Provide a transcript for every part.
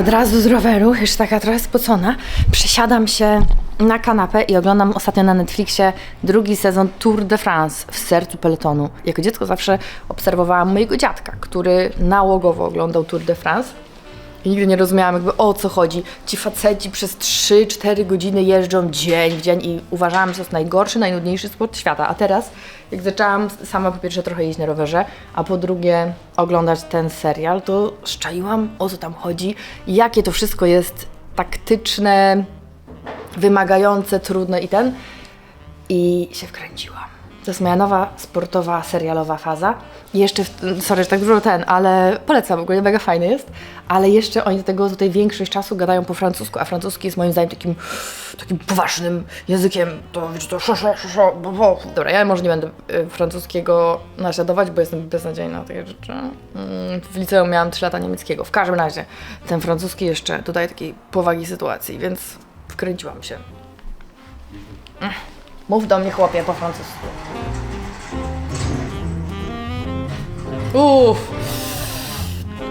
Od razu z roweru, już taka trochę spocona, przesiadam się na kanapę i oglądam ostatnio na Netflixie drugi sezon Tour de France w sercu peletonu. Jako dziecko zawsze obserwowałam mojego dziadka, który nałogowo oglądał Tour de France. I nigdy nie rozumiałam jakby o co chodzi. Ci faceci przez 3-4 godziny jeżdżą dzień w dzień i uważałam, że to jest najgorszy, najnudniejszy sport świata. A teraz, jak zaczęłam sama po pierwsze trochę jeździć na rowerze, a po drugie oglądać ten serial, to szczaiłam o co tam chodzi jakie to wszystko jest taktyczne, wymagające, trudne i ten. I się wkręciłam. To jest moja nowa sportowa, serialowa faza. I jeszcze, w, sorry, że tak dużo ten, ale polecam, w ogóle mega fajny jest. Ale jeszcze oni do tego tutaj większość czasu gadają po francusku, a francuski jest moim zdaniem takim, takim poważnym językiem. To wiecie, to szo, bo, bo. Dobra, ja może nie będę y, francuskiego naśladować, bo jestem beznadziejna na takie rzeczy. Mm, w liceum miałam 3 lata niemieckiego. W każdym razie, ten francuski jeszcze dodaje takiej powagi sytuacji, więc wkręciłam się. Mm. Mów do mnie, chłopie, po francusku. Uff.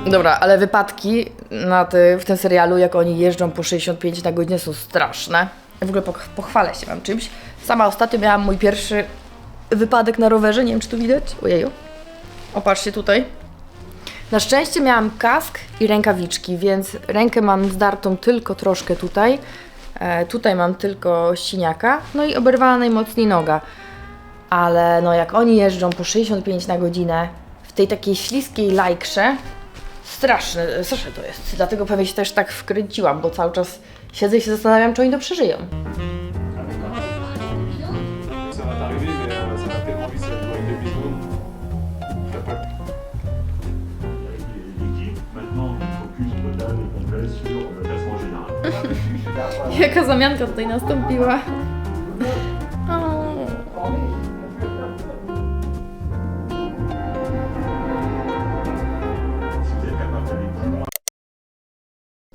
Dobra, ale wypadki na ty, w tym serialu, jak oni jeżdżą po 65 na godzinę, są straszne. W ogóle poch- pochwalę się wam czymś. Sama ostatnio miałam mój pierwszy wypadek na rowerze, nie wiem czy tu widać. Ojeju. Opatrzcie tutaj. Na szczęście miałam kask i rękawiczki, więc rękę mam zdartą tylko troszkę tutaj. E, tutaj mam tylko siniaka, no i oberwana najmocniej noga. Ale no jak oni jeżdżą po 65 na godzinę w tej takiej śliskiej lajkrze, straszne, straszne to jest. Dlatego pewnie się też tak wkręciłam, bo cały czas siedzę i się zastanawiam, czy oni to przeżyją. Jaka zamianka tutaj nastąpiła.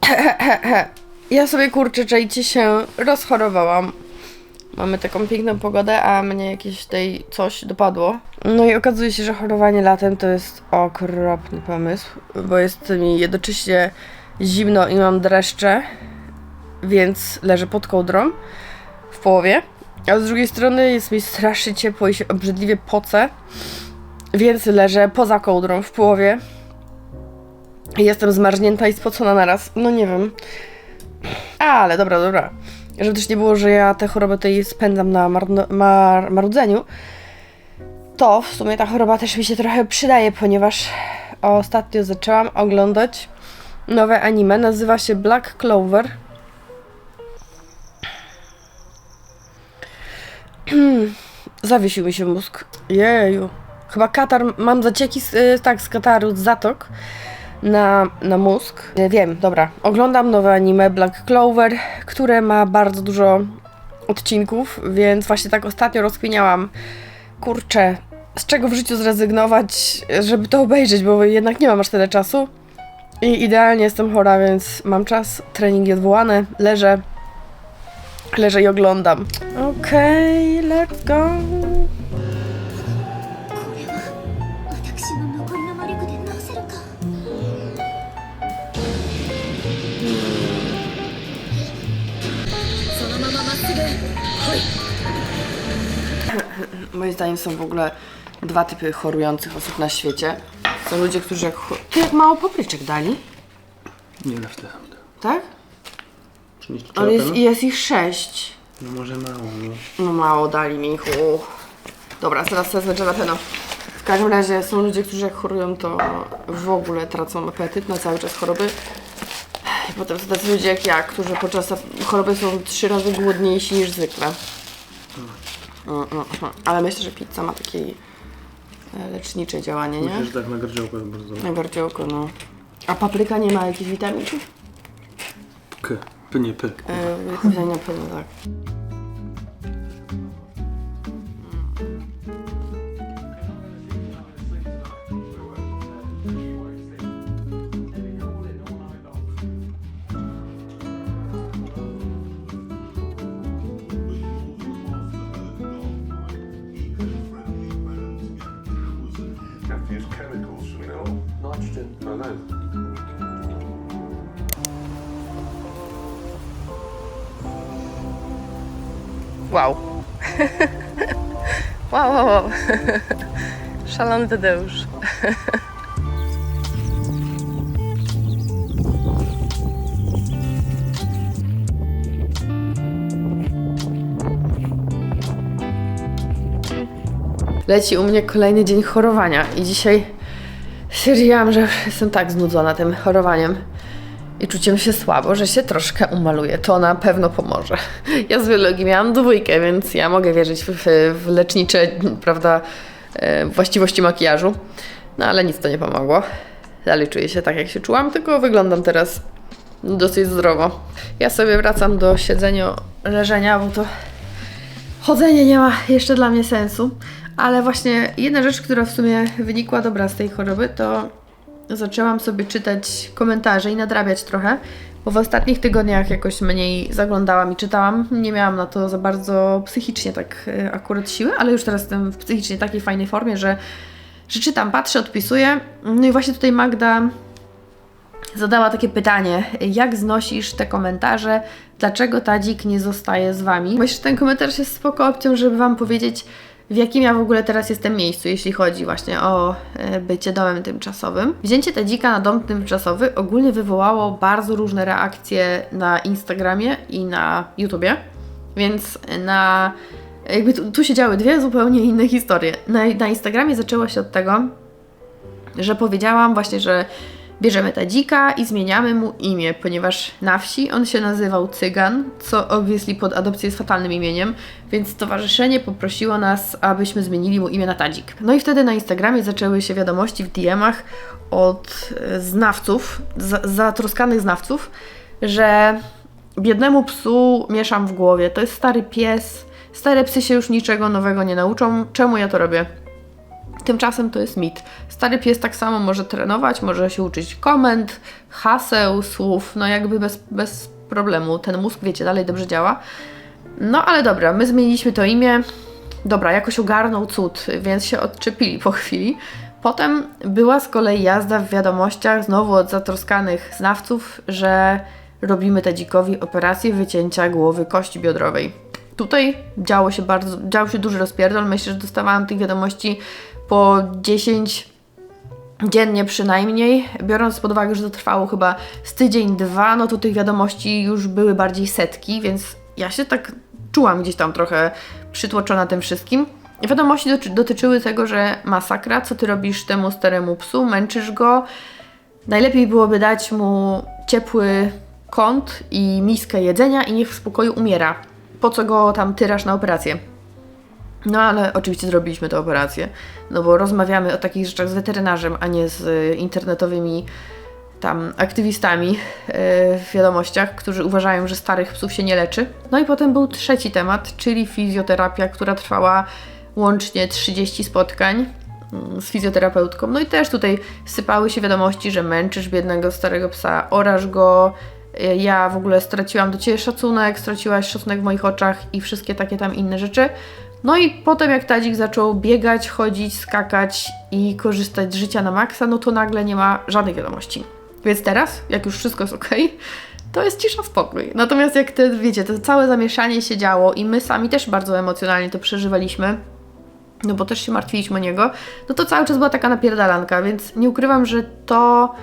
Ja sobie kurczę, czajcie się rozchorowałam. Mamy taką piękną pogodę, a mnie jakieś tej coś dopadło. No i okazuje się, że chorowanie latem to jest okropny pomysł, bo jest mi jednocześnie zimno i mam dreszcze, więc leżę pod kołdrą w połowie. A z drugiej strony jest mi strasznie ciepło i się obrzydliwie pocę, więc leżę poza kołdrą w połowie. Jestem zmarznięta i spocona naraz. No nie wiem. Ale dobra, dobra. Żeby też nie było, że ja tę chorobę tutaj spędzam na mar, marudzeniu, to w sumie ta choroba też mi się trochę przydaje, ponieważ ostatnio zaczęłam oglądać nowe anime. Nazywa się Black Clover. Zawiesił mi się mózg. Jeju. Chyba katar, mam zacieki z, y, tak, z kataru, z zatok na, na mózg. Wiem, dobra. Oglądam nowe anime Black Clover, które ma bardzo dużo odcinków, więc właśnie tak ostatnio rozkminiałam, kurczę, z czego w życiu zrezygnować, żeby to obejrzeć, bo jednak nie mam aż tyle czasu. I idealnie jestem chora, więc mam czas, treningi odwołane, leżę, leżę i oglądam. Okej, okay, let's go. Moim zdaniem są w ogóle dwa typy chorujących osób na świecie. Są ludzie, którzy jak... Ty jak mało papryczek dali? Nie na wtedy. Tak? Przynieść Ale jest, jest ich sześć. No może mało, no. No mało dali mi. Uch. Dobra, teraz na pewno. W każdym razie są ludzie, którzy jak chorują, to w ogóle tracą apetyt na cały czas choroby. I potem są tacy ludzie jak ja, którzy podczas choroby są trzy razy głodniejsi niż zwykle. Mm, mm, mm. Ale myślę, że pizza ma takie e, lecznicze działanie, nie? Myślę, że tak na gardziołko jest bardzo dobre. No. A papryka nie ma jakichś witaminów? K. P, nie P. Yy, na pewno tak. Wow, wow, wow. Szalony Tadeusz. Leci u mnie kolejny dzień chorowania i dzisiaj stwierdziłam, że jestem tak znudzona tym chorowaniem i czuciem się słabo, że się troszkę umaluję. To na pewno pomoże. Ja z biologii miałam dwójkę, więc ja mogę wierzyć w, w, w lecznicze, prawda, e, właściwości makijażu. No ale nic to nie pomogło. Dalej czuję się tak, jak się czułam, tylko wyglądam teraz dosyć zdrowo. Ja sobie wracam do siedzenia, leżenia, bo to chodzenie nie ma jeszcze dla mnie sensu. Ale właśnie jedna rzecz, która w sumie wynikła dobra z tej choroby, to zaczęłam sobie czytać komentarze i nadrabiać trochę, bo w ostatnich tygodniach jakoś mniej zaglądałam i czytałam. Nie miałam na to za bardzo psychicznie tak e, akurat siły, ale już teraz jestem w psychicznie takiej fajnej formie, że, że czytam, patrzę, odpisuję. No i właśnie tutaj Magda zadała takie pytanie, jak znosisz te komentarze, dlaczego Tadzik nie zostaje z Wami? Myślę, że ten komentarz jest spoko opcją, żeby Wam powiedzieć, w jakim ja w ogóle teraz jestem miejscu, jeśli chodzi właśnie o e, bycie domem tymczasowym. Wzięcie Tadzika na dom tymczasowy ogólnie wywołało bardzo różne reakcje na Instagramie i na YouTubie, więc na... Jakby tu, tu się działy dwie zupełnie inne historie. Na, na Instagramie zaczęło się od tego, że powiedziałam właśnie, że bierzemy Tadzika i zmieniamy mu imię, ponieważ na wsi on się nazywał Cygan, co obviously pod adopcję jest fatalnym imieniem, więc stowarzyszenie poprosiło nas, abyśmy zmienili mu imię na Tadzik. No i wtedy na Instagramie zaczęły się wiadomości w DM-ach od znawców, za, zatroskanych znawców, że biednemu psu mieszam w głowie, to jest stary pies, stare psy się już niczego nowego nie nauczą, czemu ja to robię? Tymczasem to jest mit. Stary pies tak samo może trenować, może się uczyć komend, haseł, słów, no jakby bez, bez problemu. Ten mózg, wiecie, dalej dobrze działa. No ale dobra, my zmieniliśmy to imię. Dobra, jakoś ogarnął cud, więc się odczepili po chwili. Potem była z kolei jazda w wiadomościach, znowu od zatroskanych znawców, że robimy Tadzikowi operację wycięcia głowy kości biodrowej. Tutaj działo się bardzo, działo się duży rozpierdol. Myślę, że dostawałam tych wiadomości po 10 dziennie przynajmniej. Biorąc pod uwagę, że to trwało chyba z tydzień, dwa, no to tych wiadomości już były bardziej setki, więc ja się tak czułam gdzieś tam trochę przytłoczona tym wszystkim. Wiadomości doty- dotyczyły tego, że masakra, co ty robisz temu staremu psu, męczysz go. Najlepiej byłoby dać mu ciepły kąt i miskę jedzenia i niech w spokoju umiera. Po co go tam tyrasz na operację? No ale oczywiście zrobiliśmy tę operację, no bo rozmawiamy o takich rzeczach z weterynarzem, a nie z y, internetowymi tam aktywistami yy, w wiadomościach, którzy uważają, że starych psów się nie leczy. No i potem był trzeci temat, czyli fizjoterapia, która trwała łącznie 30 spotkań mm, z fizjoterapeutką. No i też tutaj sypały się wiadomości, że męczysz biednego starego psa, orasz go. Y, Ja w ogóle straciłam do ciebie szacunek, straciłaś szacunek w moich oczach i wszystkie takie tam inne rzeczy. No i potem jak Tadzik zaczął biegać, chodzić, skakać i korzystać z życia na maksa, no to nagle nie ma żadnych wiadomości. Więc teraz, jak już wszystko jest ok, to jest cisza, spokój. Natomiast jak te, wiecie, to całe zamieszanie się działo i my sami też bardzo emocjonalnie to przeżywaliśmy, no bo też się martwiliśmy o niego, no to cały czas była taka napierdalanka, więc nie ukrywam, że to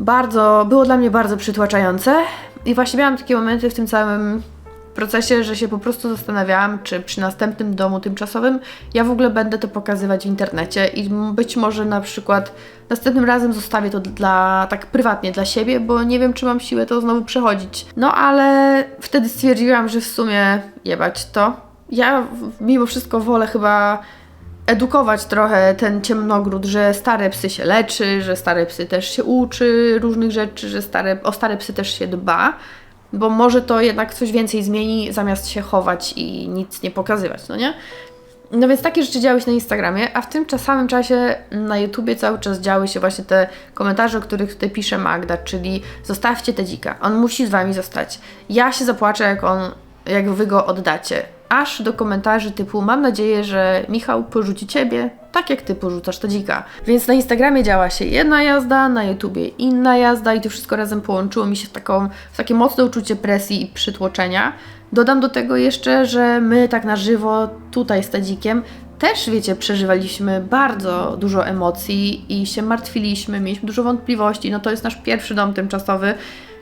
bardzo, było dla mnie bardzo przytłaczające i właśnie miałam takie momenty w tym całym procesie, że się po prostu zastanawiałam, czy przy następnym domu tymczasowym ja w ogóle będę to pokazywać w internecie i być może na przykład następnym razem zostawię to dla, tak prywatnie dla siebie, bo nie wiem, czy mam siłę to znowu przechodzić. No ale wtedy stwierdziłam, że w sumie jebać to. Ja mimo wszystko wolę chyba edukować trochę ten ciemnogród, że stare psy się leczy, że stare psy też się uczy różnych rzeczy, że stare, o stare psy też się dba, bo może to jednak coś więcej zmieni, zamiast się chować i nic nie pokazywać, no nie? No więc takie rzeczy działy się na Instagramie, a w tym samym czasie na YouTubie cały czas działy się właśnie te komentarze, o których tutaj pisze Magda, czyli zostawcie te dzika, on musi z wami zostać. Ja się zapłaczę, jak on, jak wy go oddacie. Aż do komentarzy typu mam nadzieję, że Michał porzuci ciebie, tak jak ty porzucasz to dzika. Więc na Instagramie działa się jedna jazda, na YouTubie inna jazda i to wszystko razem połączyło mi się w, taką, w takie mocne uczucie presji i przytłoczenia. Dodam do tego jeszcze, że my tak na żywo tutaj z Tadzikiem też, wiecie, przeżywaliśmy bardzo dużo emocji i się martwiliśmy, mieliśmy dużo wątpliwości. No to jest nasz pierwszy dom tymczasowy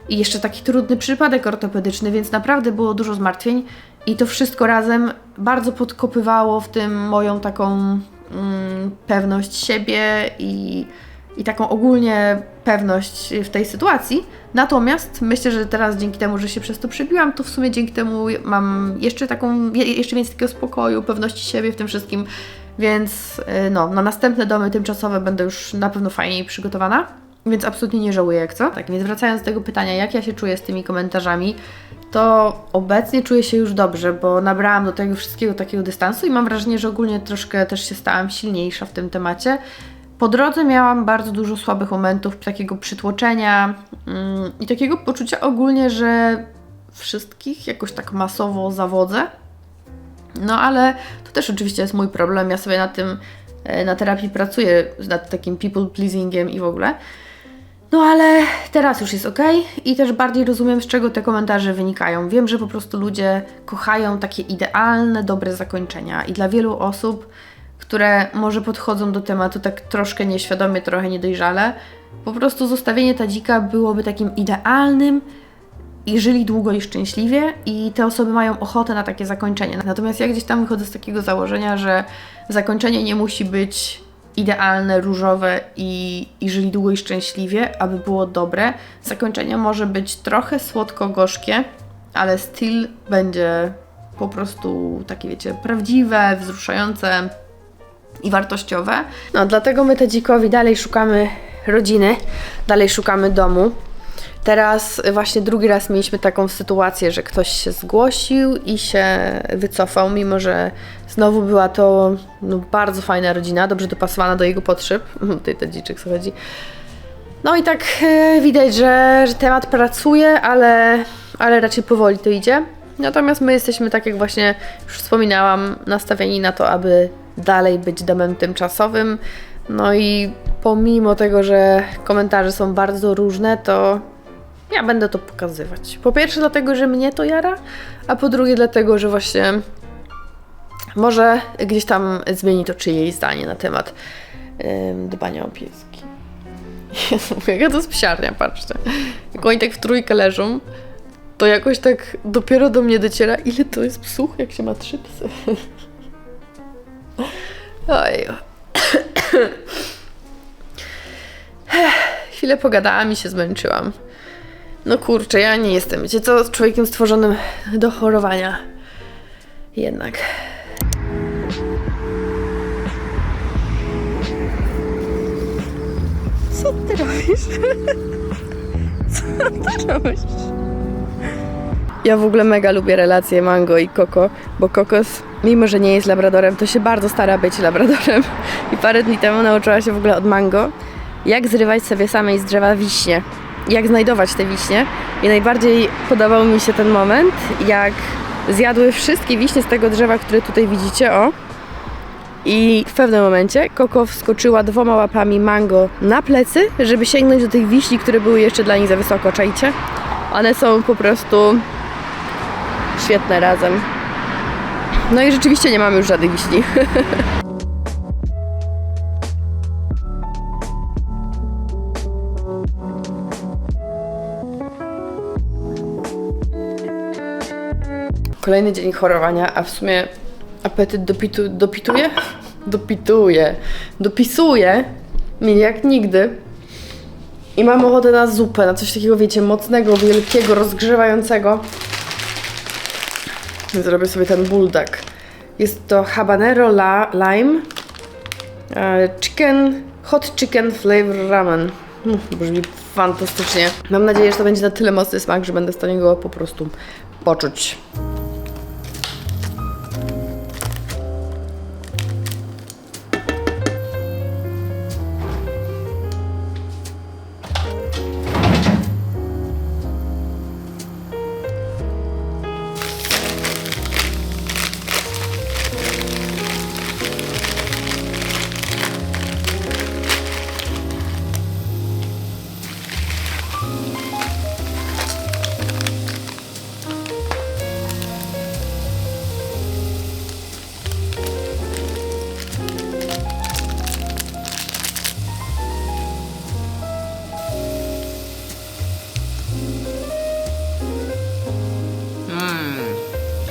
i jeszcze taki trudny przypadek ortopedyczny, więc naprawdę było dużo zmartwień i to wszystko razem bardzo podkopywało w tym moją taką mm, pewność siebie i, i taką ogólnie pewność w tej sytuacji. Natomiast myślę, że teraz dzięki temu, że się przez to przebiłam, to w sumie dzięki temu mam jeszcze taką, je- jeszcze więcej takiego spokoju, pewności siebie w tym wszystkim. Więc y, no, na następne domy tymczasowe będę już na pewno fajniej przygotowana. Więc absolutnie nie żałuję, jak co. Tak, więc wracając do tego pytania, jak ja się czuję z tymi komentarzami, to obecnie czuję się już dobrze, bo nabrałam do tego wszystkiego takiego dystansu i mam wrażenie, że ogólnie troszkę też się stałam silniejsza w tym temacie. Po drodze miałam bardzo dużo słabych momentów, takiego przytłoczenia mm, i takiego poczucia ogólnie, że wszystkich jakoś tak masowo zawodzę. No ale to też oczywiście jest mój problem. Ja sobie na tym, e, na terapii pracuję, nad takim people pleasingiem i w ogóle. No ale teraz już jest ok i też bardziej rozumiem, z czego te komentarze wynikają. Wiem, że po prostu ludzie kochają takie idealne, dobre zakończenia i dla wielu osób, które może podchodzą do tematu tak troszkę nieświadomie, trochę niedojrzale, po prostu zostawienie tadzika byłoby takim idealnym i żyli długo i szczęśliwie i te osoby mają ochotę na takie zakończenie. Natomiast ja gdzieś tam wychodzę z takiego założenia, że zakończenie nie musi być idealne, różowe i, i żyli długo i szczęśliwie, aby było dobre. Zakończenie może być trochę słodko-gorzkie, ale styl będzie po prostu takie, wiecie, prawdziwe, wzruszające i wartościowe. No, dlatego my Tadzikowi dalej szukamy rodziny, dalej szukamy domu. Teraz właśnie drugi raz mieliśmy taką sytuację, że ktoś się zgłosił i się wycofał, mimo że znowu była to no, bardzo fajna rodzina, dobrze dopasowana do jego potrzeb. Tutaj Tadziczek co chodzi. No i tak e, widać, że, że temat pracuje, ale, ale raczej powoli to idzie. Natomiast my jesteśmy, tak jak właśnie już wspominałam, nastawieni na to, aby dalej być domem tymczasowym. No i pomimo tego, że komentarze są bardzo różne, to ja będę to pokazywać. Po pierwsze dlatego, że mnie to jara, a po drugie dlatego, że właśnie może gdzieś tam zmieni to czyjeś zdanie na temat ym, dbania o pieski. Jezu, jaka to jest psiarnia, patrzcie. Jak oni tak w trójkę leżą, to jakoś tak dopiero do mnie dociera, ile to jest psów, jak się ma trzy psy. Oj. Chwilę pogadałam i się zmęczyłam. No kurczę, ja nie jestem, wiecie co, człowiekiem stworzonym do chorowania. Jednak. Co ty robisz? Co ty robisz? Ja w ogóle mega lubię relacje Mango i Koko, bo Kokos, mimo że nie jest labradorem, to się bardzo stara być labradorem. I parę dni temu nauczyła się w ogóle od Mango, jak zrywać sobie samej z drzewa wiśnie. Jak znajdować te wiśnie. I najbardziej podobał mi się ten moment, jak zjadły wszystkie wiśnie z tego drzewa, które tutaj widzicie, o. I w pewnym momencie Koko wskoczyła dwoma łapami mango na plecy, żeby sięgnąć do tych wiśni, które były jeszcze dla nich za wysoko, czajcie? One są po prostu świetne razem. No i rzeczywiście nie mamy już żadnych wiśni. Kolejny dzień chorowania, a w sumie apetyt dopitu, dopituje? Dopituje. Dopisuje mi jak nigdy. I mam ochotę na zupę, na coś takiego, wiecie, mocnego, wielkiego, rozgrzewającego. Zrobię sobie ten buldak. Jest to habanero la, lime, e, chicken, hot chicken flavor ramen. Mm, Brzmi fantastycznie. Mam nadzieję, że to będzie na tyle mocny smak, że będę w stanie go po prostu poczuć.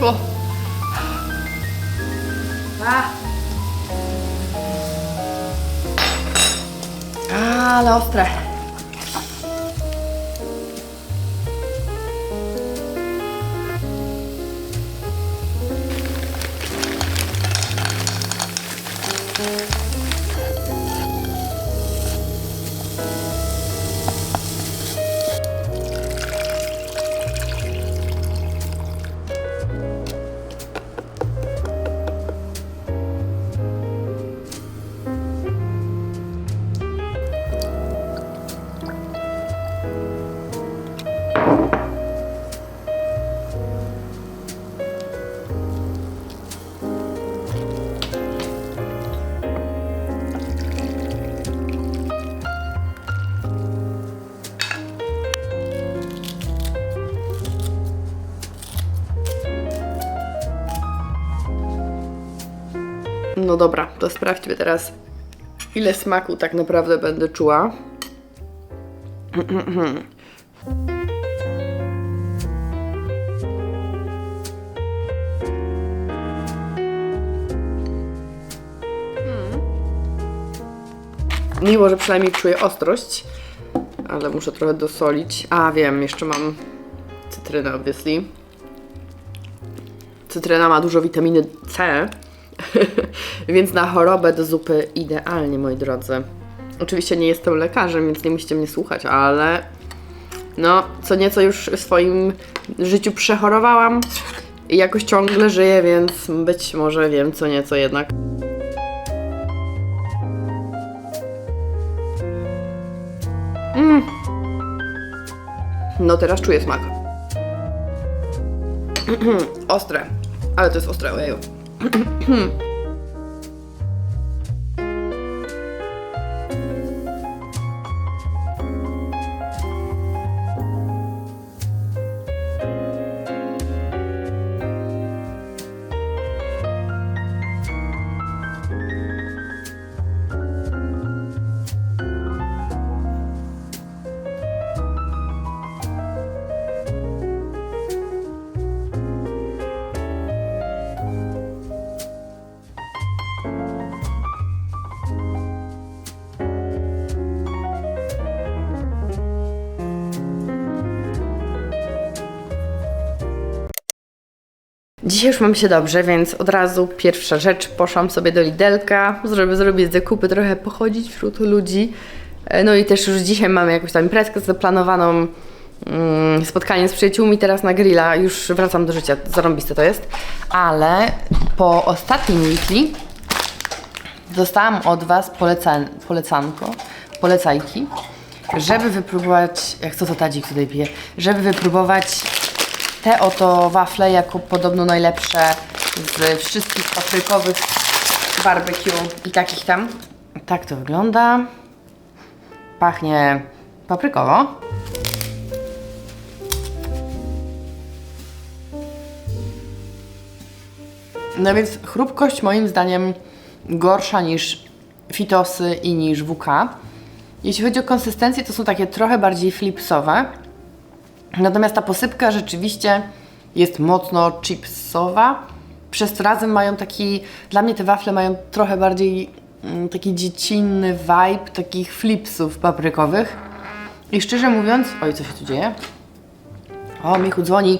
O. A. Ale ostre. No dobra, to sprawdźmy teraz, ile smaku tak naprawdę będę czuła. Miło, że przynajmniej czuję ostrość, ale muszę trochę dosolić. A wiem, jeszcze mam cytrynę, obviously. Cytryna ma dużo witaminy C, więc na chorobę do zupy idealnie, moi drodzy. Oczywiście nie jestem lekarzem, więc nie musicie mnie słuchać, ale no, co nieco już w swoim życiu przechorowałam i jakoś ciągle żyję, więc być może wiem co nieco jednak. Mm. No teraz czuję smak. Ostre. Ale to jest ostre, ojeju. 咳 咳 Dzisiaj już mam się dobrze, więc od razu pierwsza rzecz, poszłam sobie do Lidelka, żeby zrobić zakupy, trochę pochodzić wśród ludzi. E, No i też już dzisiaj mamy jakąś tam imprezkę zaplanowaną, mm, spotkanie z przyjaciółmi teraz na grilla, już wracam do życia, zarąbiste to jest. Ale po ostatnim weekly dostałam od Was polecan polecanko, polecajki, żeby wypróbować, jak co to tadzik tutaj pije, żeby wypróbować te oto wafle jako podobno najlepsze z wszystkich paprykowych barbecue i takich tam. Tak to wygląda. Pachnie paprykowo. No więc chrupkość moim zdaniem gorsza niż fitosy i niż WK. Jeśli chodzi o konsystencję, to są takie trochę bardziej flipsowe. Natomiast ta posypka rzeczywiście jest mocno chipsowa. Przez to razem mają taki, dla mnie te wafle mają trochę bardziej mm, taki dziecinny vibe takich flipsów paprykowych. I szczerze mówiąc, oj, co się tu dzieje? O, Michu dzwoni.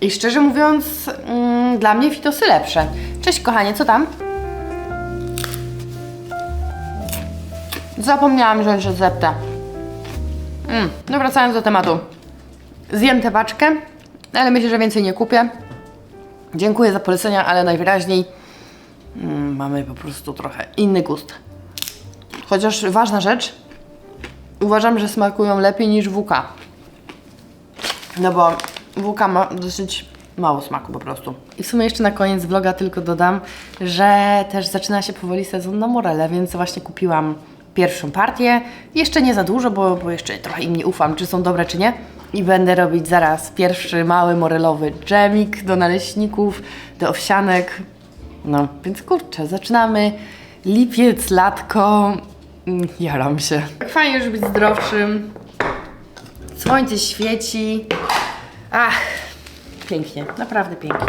I szczerze mówiąc, mm, dla mnie fitosy lepsze. Cześć kochanie, co tam? Zapomniałam wziąć receptę. Mm, no wracając do tematu. Zjem tę paczkę, ale myślę, że więcej nie kupię. Dziękuję za polecenia, ale najwyraźniej mm, mamy po prostu trochę inny gust. Chociaż ważna rzecz, uważam, że smakują lepiej niż WK. No bo WK ma dosyć mało smaku po prostu. I w sumie jeszcze na koniec vloga tylko dodam, że też zaczyna się powoli sezon na morele, więc właśnie kupiłam pierwszą partię. Jeszcze nie za dużo, bo, bo jeszcze trochę im nie ufam, czy są dobre, czy nie. I będę robić zaraz pierwszy mały morelowy dżemik do naleśników, do owsianek. No, więc kurczę, zaczynamy. Lipiec, latko. Mm, Jaram się. Tak fajnie już być zdrowszym. Słońce świeci. Ach, Pięknie, naprawdę pięknie.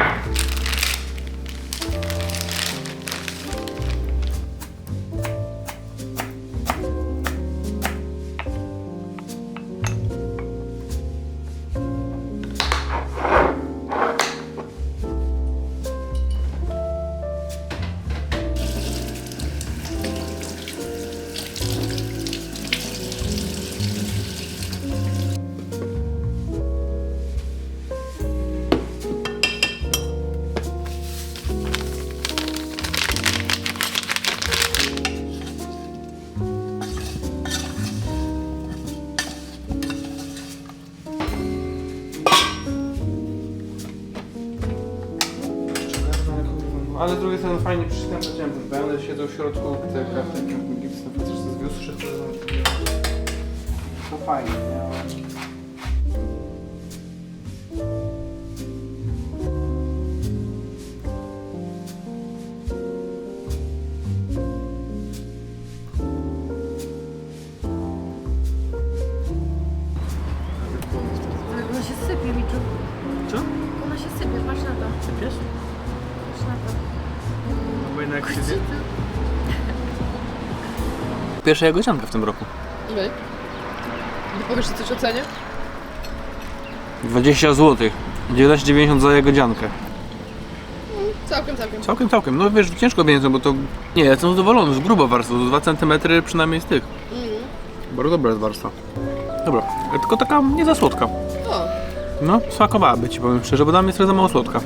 Ale z drugiej fajnie przeczytałem, ten będę siedzą w środku, te karty, gips na przykład z wiózł, to fajnie, nie? Pierwsza jagodzianka w tym roku. Wy? Nie powiesz ci coś o cenie? 20 zł. 19,90 za jagodziankę. Całkiem, całkiem. Całkiem, całkiem. No wiesz, ciężko będzie, bo to... Nie, ja jestem zadowolony, z grubo warstwa, 2 cm przynajmniej z tych. Mm. Bardzo dobra jest warstwa. Dobra, tylko taka nie za słodka. O, No, smakowałaby ci, powiem szczerze, bo dla mnie jest trochę za mało słodka.